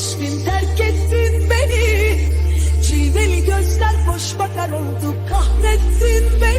geçtin terk ettin beni. Cilveli gözler boş bakar oldu kahrettin beni.